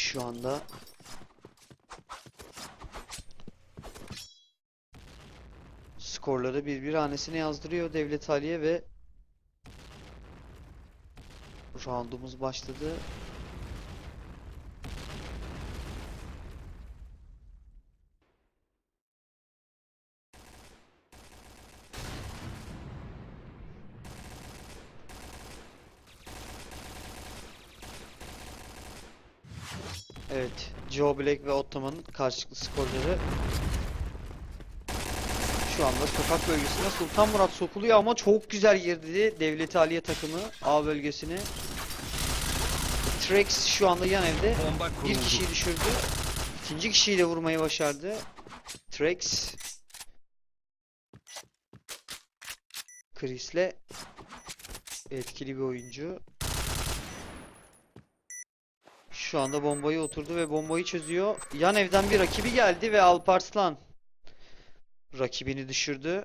Şu anda skorları birbir hanesine yazdırıyor Devlet Aliye ve roundumuz başladı. Evet, Joe Black ve Ottoman'ın karşılıklı skorları şu anda sokak bölgesine Sultan Murat sokuluyor ama çok güzel girdi Devleti Aliye takımı A bölgesine. Trex şu anda yan evde bir kişiyi düşürdü. İkinci kişiyi de vurmayı başardı. Trex Chris'le etkili bir oyuncu. Şu anda bombayı oturdu ve bombayı çözüyor. Yan evden bir rakibi geldi ve Alparslan rakibini düşürdü.